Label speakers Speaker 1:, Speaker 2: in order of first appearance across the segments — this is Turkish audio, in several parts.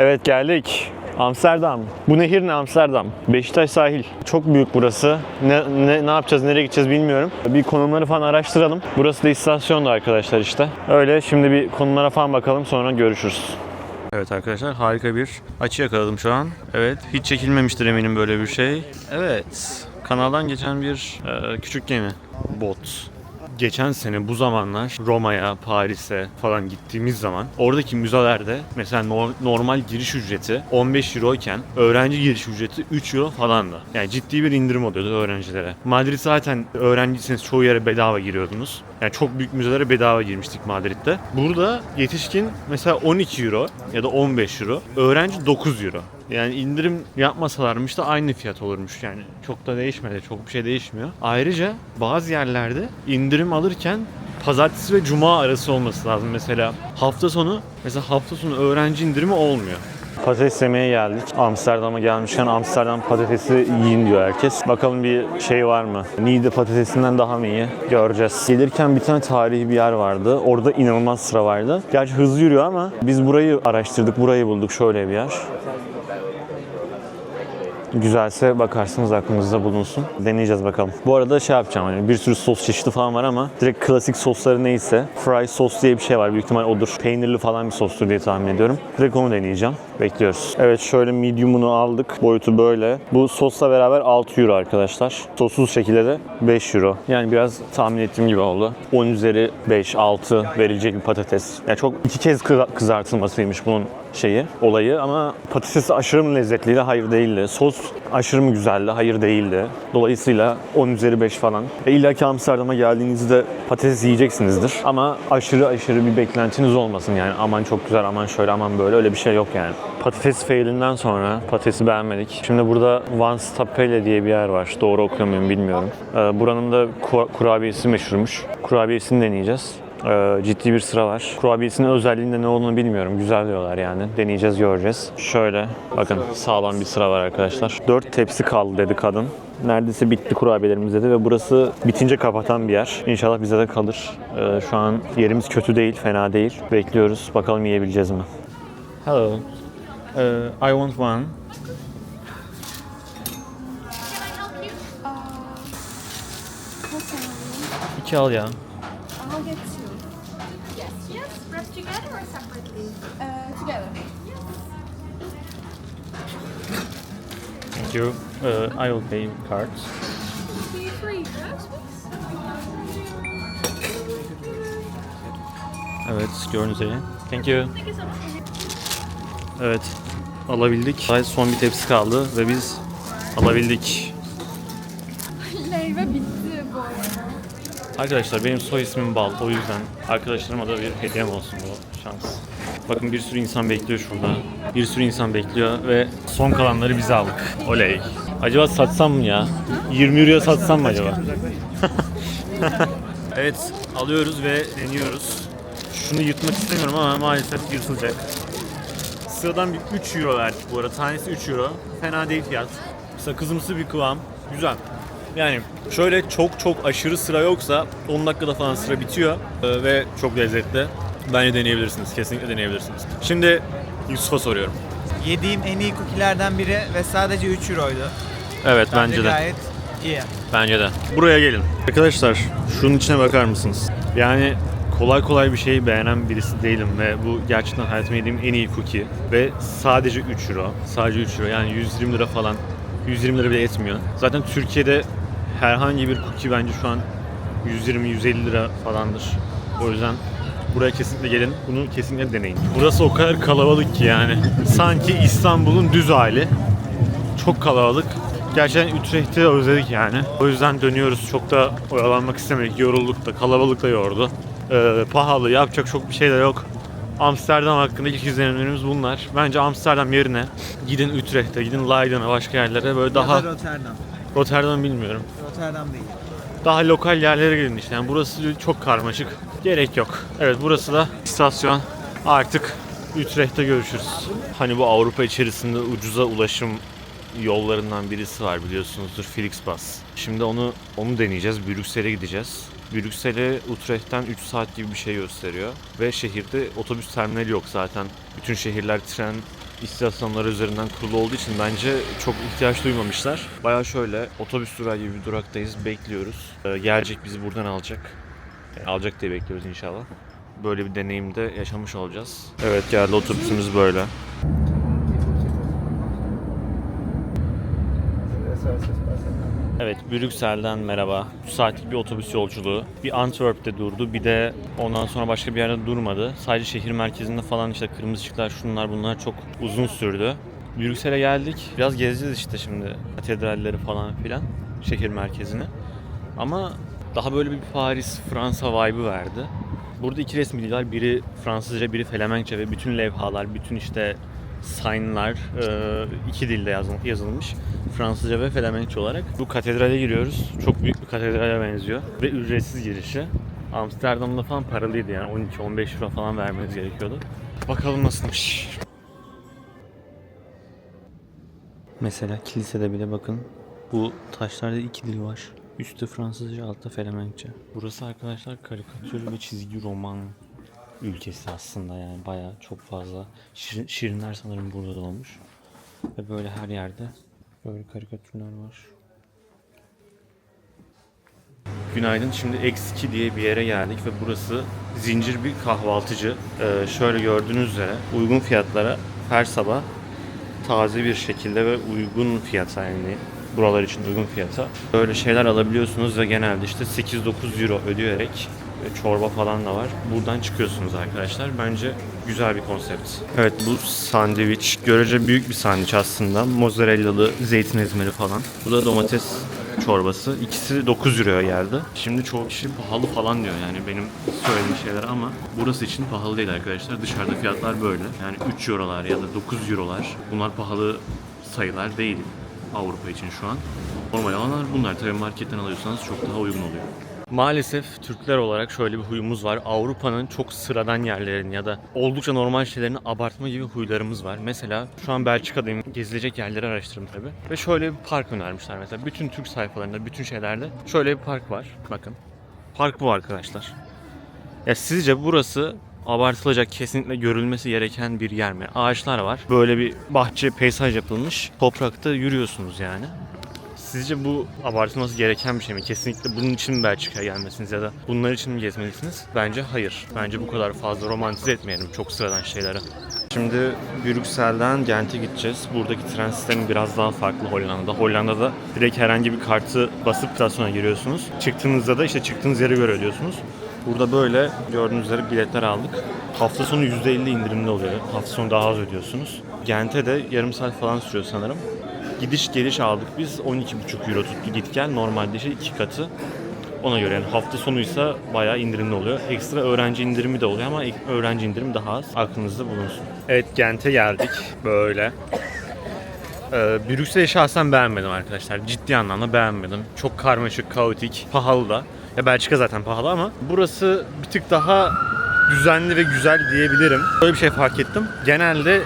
Speaker 1: Evet geldik. Amsterdam. Bu nehir ne Amsterdam? Beşiktaş sahil. Çok büyük burası. Ne, ne, ne yapacağız, nereye gideceğiz bilmiyorum. Bir konumları falan araştıralım. Burası da istasyon da arkadaşlar işte. Öyle şimdi bir konumlara falan bakalım sonra görüşürüz. Evet arkadaşlar harika bir açı yakaladım şu an. Evet hiç çekilmemiştir eminim böyle bir şey. Evet kanaldan geçen bir e, küçük gemi. Bot. Geçen sene bu zamanlar Roma'ya, Paris'e falan gittiğimiz zaman oradaki müzelerde mesela nor- normal giriş ücreti 15 euro iken öğrenci giriş ücreti 3 euro falandı. Yani ciddi bir indirim oluyordu öğrencilere. Madrid zaten öğrenciyseniz çoğu yere bedava giriyordunuz. Yani çok büyük müzelere bedava girmiştik Madrid'de. Burada yetişkin mesela 12 euro ya da 15 euro, öğrenci 9 euro. Yani indirim yapmasalarmış da aynı fiyat olurmuş yani. Çok da değişmedi, çok bir şey değişmiyor. Ayrıca bazı yerlerde indirim alırken pazartesi ve cuma arası olması lazım mesela. Hafta sonu, mesela hafta sonu öğrenci indirimi olmuyor. Patates yemeye geldik. Amsterdam'a gelmişken Amsterdam patatesi yiyin diyor herkes. Bakalım bir şey var mı? Niğde patatesinden daha mı iyi? Göreceğiz. Gelirken bir tane tarihi bir yer vardı. Orada inanılmaz sıra vardı. Gerçi hızlı yürüyor ama biz burayı araştırdık. Burayı bulduk. Şöyle bir yer. Güzelse bakarsınız aklınızda bulunsun. Deneyeceğiz bakalım. Bu arada şey yapacağım hani bir sürü sos çeşidi falan var ama direkt klasik sosları neyse fry sos diye bir şey var. Büyük ihtimal odur. Peynirli falan bir sostur diye tahmin ediyorum. Direkt onu deneyeceğim. Bekliyoruz. Evet şöyle medium'unu aldık. Boyutu böyle. Bu sosla beraber 6 euro arkadaşlar. Sossuz şekilde de 5 euro. Yani biraz tahmin ettiğim gibi oldu. 10 üzeri 5, 6 verilecek bir patates. Yani çok iki kez kıza- kızartılmasıymış bunun şeyi, olayı ama patatesi aşırı mı lezzetliydi? Hayır değildi. Sos aşırı mı güzeldi? Hayır değildi. Dolayısıyla 10 üzeri 5 falan. E illa ki Amsterdam'a geldiğinizde patates yiyeceksinizdir. Ama aşırı aşırı bir beklentiniz olmasın yani. Aman çok güzel, aman şöyle, aman böyle. Öyle bir şey yok yani. Patates failinden sonra patatesi beğenmedik. Şimdi burada Van Stapelle diye bir yer var. Doğru okuyor muyum bilmiyorum. Ee, buranın da ku- kurabiyesi meşhurmuş. Kurabiyesini deneyeceğiz. Ee, ciddi bir sıra var. Kurabiyesinin özelliğinde ne olduğunu bilmiyorum. Güzel diyorlar yani. Deneyeceğiz, göreceğiz. Şöyle bakın sağlam bir sıra var arkadaşlar. 4 tepsi kaldı dedi kadın. Neredeyse bitti kurabiyelerimiz dedi ve burası bitince kapatan bir yer. İnşallah bize de kalır. Ee, şu an yerimiz kötü değil, fena değil. Bekliyoruz. Bakalım yiyebileceğiz mi? Hello. Uh, I want one.
Speaker 2: That?
Speaker 1: İki al ya. Thank you. Uh, I will pay cards.
Speaker 3: Free, yes,
Speaker 1: Evet, gördüğünüz üzere. Thank you. Evet, alabildik. Sadece son bir tepsi kaldı ve biz alabildik.
Speaker 2: Meyve bitti bu arada.
Speaker 1: Arkadaşlar benim soy ismim Bal. O yüzden arkadaşlarıma da bir hediyem olsun bu şans. Bakın bir sürü insan bekliyor şurada. Bir sürü insan bekliyor ve son kalanları biz aldık. Oley. Acaba satsam mı ya? 20 euroya satsam mı acaba? evet, alıyoruz ve deniyoruz. Şunu yırtmak istemiyorum ama maalesef yırtılacak. Sıradan bir 3 euro verdik bu arada. Tanesi 3 euro. Fena değil fiyat. Sakızımsı bir kıvam. Güzel. Yani şöyle çok çok aşırı sıra yoksa 10 dakikada falan sıra bitiyor Ee, ve çok lezzetli. Bence deneyebilirsiniz. Kesinlikle deneyebilirsiniz. Şimdi Yusuf'a soruyorum.
Speaker 4: Yediğim en iyi cookie'lerden biri ve sadece 3 euroydu.
Speaker 1: Evet bence, de.
Speaker 4: gayet iyi.
Speaker 1: Bence de. Buraya gelin. Arkadaşlar şunun içine bakar mısınız? Yani kolay kolay bir şeyi beğenen birisi değilim ve bu gerçekten hayatımda yediğim en iyi cookie. Ve sadece 3 euro. Sadece 3 euro yani 120 lira falan. 120 lira bile etmiyor. Zaten Türkiye'de herhangi bir cookie bence şu an 120-150 lira falandır. O yüzden buraya kesinlikle gelin. Bunu kesinlikle deneyin. Burası o kadar kalabalık ki yani. Sanki İstanbul'un düz hali. Çok kalabalık. Gerçekten Utrecht'i özledik yani. O yüzden dönüyoruz. Çok da oyalanmak istemedik. Yorulduk da. Kalabalık da yordu. Ee, pahalı. Yapacak çok bir şey de yok. Amsterdam hakkında ilk izlenimlerimiz bunlar. Bence Amsterdam yerine gidin Utrecht'e, gidin Leiden'a, başka yerlere böyle daha...
Speaker 4: Ya da Rotterdam.
Speaker 1: Rotterdam bilmiyorum.
Speaker 4: Rotterdam değil.
Speaker 1: Daha lokal yerlere gidin işte. Yani burası çok karmaşık. Gerek yok. Evet burası da istasyon. Artık Utrecht'te görüşürüz. Hani bu Avrupa içerisinde ucuza ulaşım yollarından birisi var biliyorsunuzdur Flixbus. Şimdi onu onu deneyeceğiz. Brüksel'e gideceğiz. Brüksel'e Utrecht'ten 3 saat gibi bir şey gösteriyor. Ve şehirde otobüs terminali yok zaten. Bütün şehirler tren istasyonları üzerinden kurulu olduğu için bence çok ihtiyaç duymamışlar. Baya şöyle otobüs durağı gibi bir duraktayız. Bekliyoruz. Ee, gelecek bizi buradan alacak. Alacak diye bekliyoruz inşallah. Böyle bir deneyimde yaşamış olacağız. Evet geldi otobüsümüz böyle. Evet, Brüksel'den merhaba. Bu saatlik bir otobüs yolculuğu. Bir Antwerp'te durdu, bir de ondan sonra başka bir yerde durmadı. Sadece şehir merkezinde falan işte kırmızı ışıklar, şunlar bunlar çok uzun sürdü. Brüksel'e geldik. Biraz gezeceğiz işte şimdi katedralleri falan filan, şehir merkezini. Ama daha böyle bir Paris, Fransa vibe'ı verdi. Burada iki resmi dil var. Biri Fransızca, biri Felemenkçe ve bütün levhalar, bütün işte signlar e, iki dilde yazıl- yazılmış. Fransızca ve Felemenkçe olarak. Bu katedrale giriyoruz. Çok büyük bir katedrale benziyor. Ve ücretsiz girişi. Amsterdam'da falan paralıydı yani 12-15 euro falan vermeniz gerekiyordu. Bakalım nasılmış. Mesela kilisede bile bakın bu taşlarda iki dil var. Üstte Fransızca, altta Felemenkçe. Burası arkadaşlar karikatür ve çizgi roman ülkesi aslında yani bayağı çok fazla. Şirin, şirinler sanırım burada da olmuş. Ve böyle her yerde böyle karikatürler var. Günaydın. Şimdi X2 diye bir yere geldik ve burası zincir bir kahvaltıcı. Ee, şöyle gördüğünüz üzere uygun fiyatlara her sabah taze bir şekilde ve uygun fiyata yani buralar için uygun fiyata böyle şeyler alabiliyorsunuz ve genelde işte 8-9 euro ödeyerek e, çorba falan da var. Buradan çıkıyorsunuz arkadaşlar. Bence güzel bir konsept. Evet bu sandviç görece büyük bir sandviç aslında. Mozzarellalı zeytin ezmeli falan. Bu da domates çorbası. İkisi 9 euroya geldi. Şimdi çoğu kişi pahalı falan diyor yani benim söylediğim şeyler ama burası için pahalı değil arkadaşlar. Dışarıda fiyatlar böyle. Yani 3 eurolar ya da 9 eurolar. Bunlar pahalı sayılar değil Avrupa için şu an. Normal alanlar bunlar. Tabii marketten alıyorsanız çok daha uygun oluyor. Maalesef Türkler olarak şöyle bir huyumuz var. Avrupa'nın çok sıradan yerlerini ya da oldukça normal şeylerini abartma gibi huylarımız var. Mesela şu an Belçika'dayım. Gezilecek yerleri araştırdım tabii. Ve şöyle bir park önermişler mesela. Bütün Türk sayfalarında, bütün şeylerde şöyle bir park var. Bakın. Park bu arkadaşlar. Ya sizce burası abartılacak, kesinlikle görülmesi gereken bir yer mi? Ağaçlar var. Böyle bir bahçe, peyzaj yapılmış. Toprakta yürüyorsunuz yani. Sizce bu abartılması gereken bir şey mi? Kesinlikle bunun için mi Belçika'ya gelmesiniz ya da bunlar için mi gezmelisiniz? Bence hayır. Bence bu kadar fazla romantize etmeyelim çok sıradan şeyleri. Şimdi Brüksel'den Gent'e gideceğiz. Buradaki tren sistemi biraz daha farklı Hollanda'da. Hollanda'da direkt herhangi bir kartı basıp istasyona giriyorsunuz. Çıktığınızda da işte çıktığınız yere göre ödüyorsunuz. Burada böyle gördüğünüz üzere biletler aldık. Hafta sonu %50 indirimli oluyor. Hafta sonu daha az ödüyorsunuz. Gent'e de yarım saat falan sürüyor sanırım. Gidiş geliş aldık biz 12,5 euro tuttu git gel. Normalde işte iki katı. Ona göre yani hafta sonuysa bayağı indirimli oluyor. Ekstra öğrenci indirimi de oluyor ama öğrenci indirimi daha az. Aklınızda bulunsun. Evet Gent'e geldik. Böyle. Ee, Brüksel'i şahsen beğenmedim arkadaşlar. Ciddi anlamda beğenmedim. Çok karmaşık, kaotik, pahalı da. Ya Belçika zaten pahalı ama burası bir tık daha düzenli ve güzel diyebilirim. Böyle bir şey fark ettim. Genelde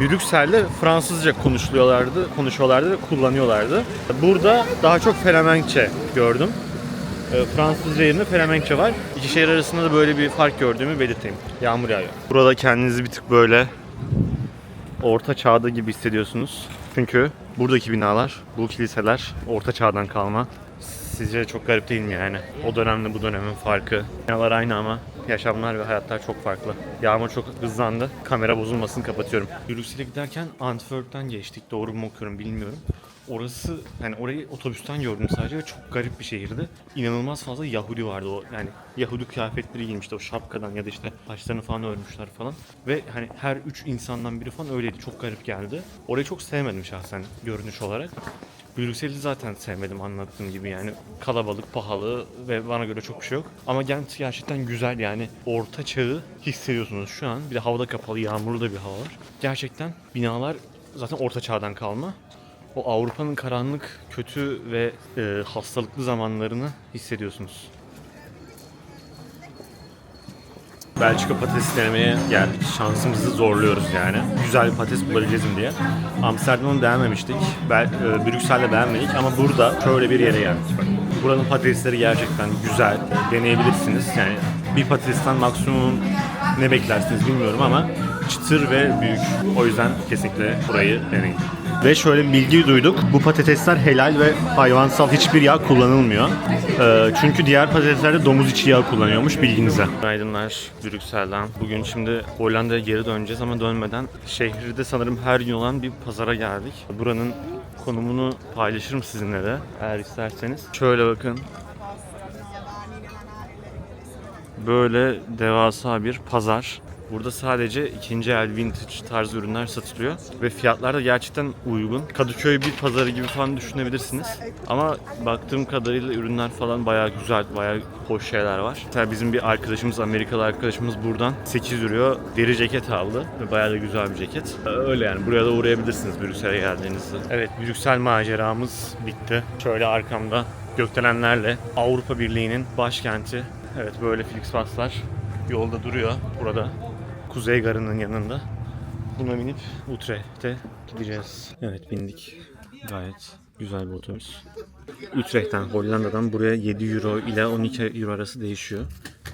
Speaker 1: Brüksel'de Fransızca konuşuluyorlardı, konuşuyorlardı ve kullanıyorlardı. Burada daha çok Felemenkçe gördüm. Ee, Fransızca yerine Felemenkçe var. İki şehir arasında da böyle bir fark gördüğümü belirteyim. Yağmur yağıyor. Burada kendinizi bir tık böyle orta çağda gibi hissediyorsunuz. Çünkü buradaki binalar, bu kiliseler orta çağdan kalma. Sizce çok garip değil mi yani? O dönemle bu dönemin farkı. Binalar aynı ama yaşamlar ve hayatlar çok farklı. Yağmur çok hızlandı. Kamera bozulmasın kapatıyorum. Brüksel'e giderken Antwerp'ten geçtik. Doğru mu okuyorum bilmiyorum. Orası hani orayı otobüsten gördüm sadece ve çok garip bir şehirdi. İnanılmaz fazla Yahudi vardı o yani Yahudi kıyafetleri giymişti o şapkadan ya da işte saçlarını falan örmüşler falan. Ve hani her üç insandan biri falan öyleydi. Çok garip geldi. Orayı çok sevmedim şahsen görünüş olarak. Brüksel'i zaten sevmedim anlattığım gibi yani kalabalık, pahalı ve bana göre çok bir şey yok. Ama Gent gerçekten güzel yani orta çağı hissediyorsunuz şu an. Bir de havada kapalı, yağmurlu da bir hava var. Gerçekten binalar zaten orta çağdan kalma. O Avrupa'nın karanlık, kötü ve e, hastalıklı zamanlarını hissediyorsunuz. Belçika patates denemeye geldik. Şansımızı zorluyoruz yani. Güzel bir patates bulabileceğiz diye. Amsterdam'ı beğenmemiştik. Bel, e, Brüksel'de beğenmedik ama burada şöyle bir yere geldik. Buranın patatesleri gerçekten güzel. Deneyebilirsiniz. Yani bir patatesten maksimum ne beklersiniz bilmiyorum ama çıtır ve büyük. O yüzden kesinlikle burayı deneyin. Ve şöyle bir bilgi duyduk. Bu patatesler helal ve hayvansal hiçbir yağ kullanılmıyor. Ee, çünkü diğer patateslerde domuz içi yağı kullanıyormuş bilginize. Günaydınlar Brüksel'den. Bugün şimdi Hollanda'ya geri döneceğiz ama dönmeden şehirde sanırım her gün olan bir pazara geldik. Buranın konumunu paylaşırım sizinle de eğer isterseniz. Şöyle bakın. Böyle devasa bir pazar. Burada sadece ikinci el vintage tarz ürünler satılıyor ve fiyatlar da gerçekten uygun. Kadıköy bir pazarı gibi falan düşünebilirsiniz. Ama baktığım kadarıyla ürünler falan bayağı güzel, bayağı hoş şeyler var. Mesela bizim bir arkadaşımız, Amerikalı arkadaşımız buradan 8 euro deri ceket aldı ve bayağı da güzel bir ceket. Öyle yani buraya da uğrayabilirsiniz Brüksel'e geldiğinizde. Evet Brüksel maceramız bitti. Şöyle arkamda gökdelenlerle Avrupa Birliği'nin başkenti. Evet böyle Flixbus'lar yolda duruyor burada. Kuzey Garı'nın yanında. Buna binip Utrecht'e gideceğiz. Evet bindik. Gayet güzel bir otobüs. Utrecht'ten, Hollanda'dan buraya 7 euro ile 12 euro arası değişiyor.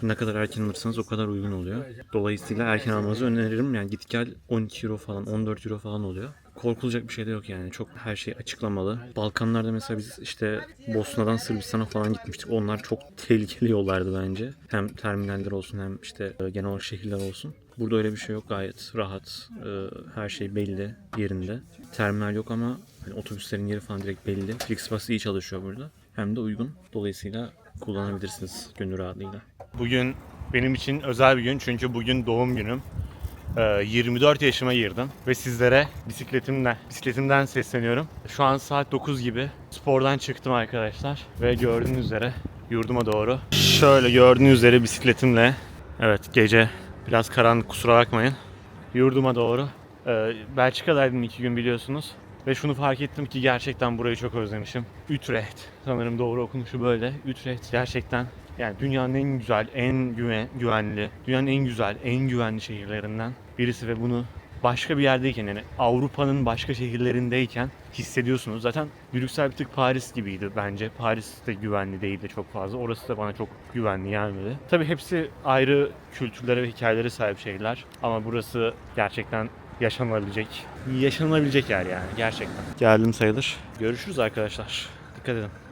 Speaker 1: Ne kadar erken alırsanız o kadar uygun oluyor. Dolayısıyla erken almanızı öneririm. Yani git gel 12 euro falan, 14 euro falan oluyor. Korkulacak bir şey de yok yani. Çok her şey açıklamalı. Balkanlarda mesela biz işte Bosna'dan Sırbistan'a falan gitmiştik. Onlar çok tehlikeli yollardı bence. Hem terminaller olsun hem işte e, genel olarak şehirler olsun. Burada öyle bir şey yok. Gayet rahat. E, Her şey belli yerinde. Terminal yok ama hani otobüslerin yeri falan direkt belli. Flixbus iyi çalışıyor burada. Hem de uygun. Dolayısıyla kullanabilirsiniz gönül rahatlığıyla. Bugün benim için özel bir gün çünkü bugün doğum günüm. Ee, 24 yaşıma girdim ve sizlere bisikletimden, bisikletimden sesleniyorum. Şu an saat 9 gibi spordan çıktım arkadaşlar ve gördüğünüz üzere yurduma doğru. Şöyle gördüğünüz üzere bisikletimle, evet gece biraz karanlık kusura bakmayın, yurduma doğru. Ee, Belçika'daydım iki gün biliyorsunuz. Ve şunu fark ettim ki gerçekten burayı çok özlemişim. Utrecht. Sanırım doğru okunuşu böyle. Utrecht gerçekten yani dünyanın en güzel, en güven, güvenli, dünyanın en güzel, en güvenli şehirlerinden birisi ve bunu başka bir yerdeyken yani Avrupa'nın başka şehirlerindeyken hissediyorsunuz. Zaten Brüksel bir tık Paris gibiydi bence. Paris de güvenli değildi çok fazla. Orası da bana çok güvenli gelmedi. Tabii hepsi ayrı kültürlere ve hikayelere sahip şehirler. Ama burası gerçekten yaşanılabilecek, yaşanılabilecek yer yani gerçekten. Geldim sayılır. Görüşürüz arkadaşlar. Dikkat edin.